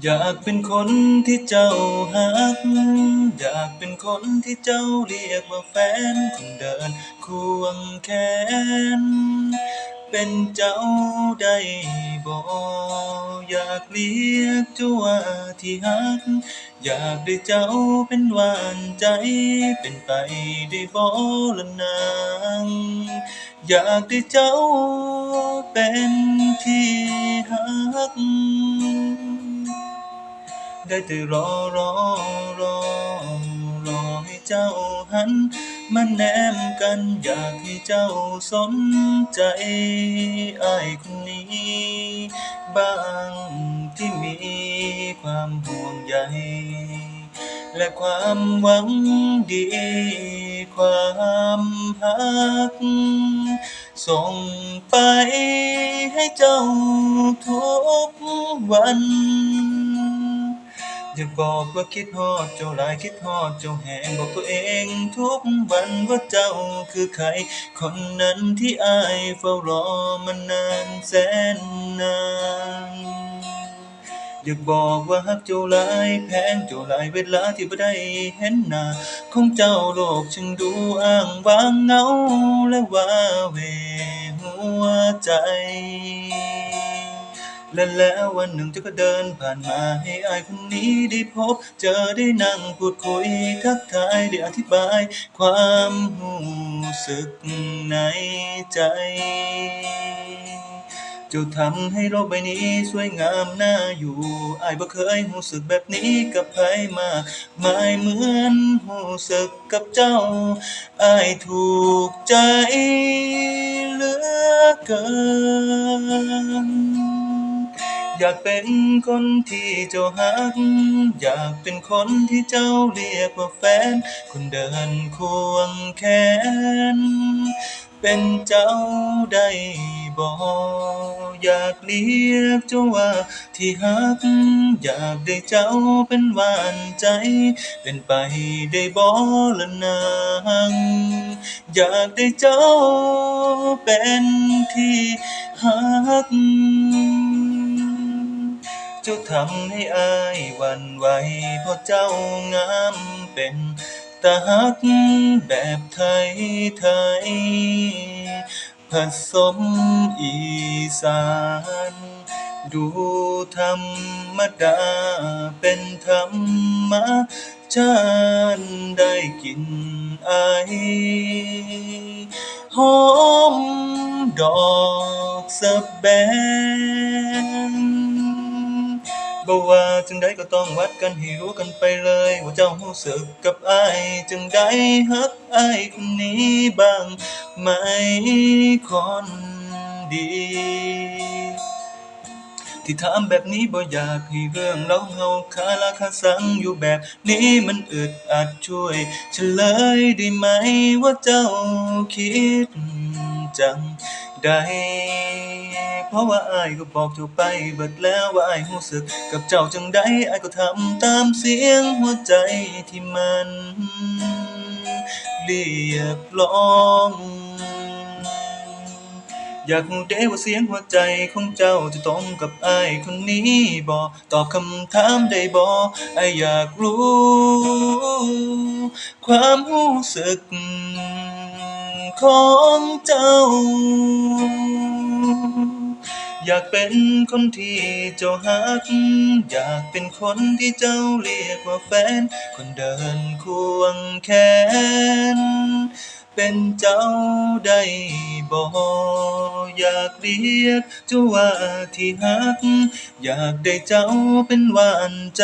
อยากเป็นคนที่เจ้าฮัก อยากเป็นคนที่เจ้าเรียกว่าแฟนคนเดินควงแขน เป็นเจ้าได้บ่อยากเรียกเจ้าว่าที่ฮัก อยากได้เจ้าเป็นหวานใจ เป็นไปได้บ่ละนาง อยากได้เจ้าเป็นที่ฮัก ได้แต่รอรอรอรอให้เจ้าหันมาแนมกันอยากให้เจ้าสนใจไอ้คนนี้ บ้างที่มีความห่วงใยและความหวังดี ความฮัก อย่าบอกว่าคิดฮอดเจ้าหลายคิดฮอดเจ้าแหงบอกตัวเองทุกวันว่าเจ้าคือใคร คนนั้นที่อายเฝ้ารอมานานแสนนานอยากบอกว่าฮักเจ้าหลายแพงเจ้าหลายเวลาที่บ่ได้เห็นหน้าของเจ้าโลกช่างดูอ้างว้างเหงาและว้าเหวหัวใจ และแล้ววันหนึ่งเจ้าก็เดินผ่านมาให้อายคนนี้ได้พบ เจอได้นั่งพูดคุยทักทายได้อธิบาย ความรู้สึกในใจ เจ้าทำให้โลกใบนี้สวยงามน่าอยู่อายบ่เคยรู้สึกแบบนี้กับใครมาไม่เหมือนรู้สึกกับเจ้าอายถูกใจเหลือเกิน อยากเป็นคนที่เจ้าฮัก อยากเป็นคนที่เจ้าเรียกว่าแฟน คนเดินควงแขน เป็นเจ้าได้บ่อยากเรียกเจ้าว่าที่ฮัก อยากได้เจ้าเป็นหวานใจ เป็นไปได้บ่ละนางอยากได้เจ้าเป็นที่ฮัก เจ้าทำให้อายวันไหวเพราะเจ้างามเป็นตาฮักแบบไทยไทยผสมอีสาน ดูธรรมดาเป็นธรรมชาติได้กินไอหอมดอกสะแบง บ่ว่าจังใดก็ต้องวัดกันให้รู้กันไปเลย ว่าเจ้ารู้สึกกับอ้ายจังใดฮักอ้ายคนนี้บ้างไหมคนดี ที่ถามแบบนี้บ่อยากให้เรื่องเราเฮาคาราคาซังอยู่แบบนี้มันอึดอัดช่วยเฉลยได้ไหมว่าเจ้าคิดจังใด เพราะว่าอ้ายก็บอกเจ้าไปเบิดแล้วว่าอ้ายรู้สึก กับเจ้าจังใดอ้ายก็ทำตามเสียงหัวใจที่มันเรียกร้องอยากรู้เด้ว่าเสียงหัวใจของเจ้าจะตรงกับไอ้คนนี้บ่ตอบคำถามได้บ่อ้อยากรู้ ความรู้สึกของเจ้า อยากเป็นคนที่เจ้าฮัก อยากเป็นคนที่เจ้าเรียกว่าแฟน คนเดินควงแขน เป็นเจ้าได้บ่อยากเรียกเจ้าว่าที่ฮัก อยากได้เจ้าเป็นหวานใจ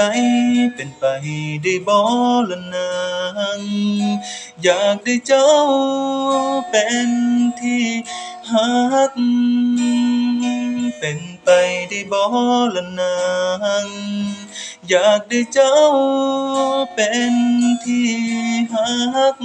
เป็นไปได้บ่ละนางอยากได้เจ้าเป็นที่ฮัก เป็นไปได้บ่ละนาง อยากได้เจ้าเป็นที่ฮัก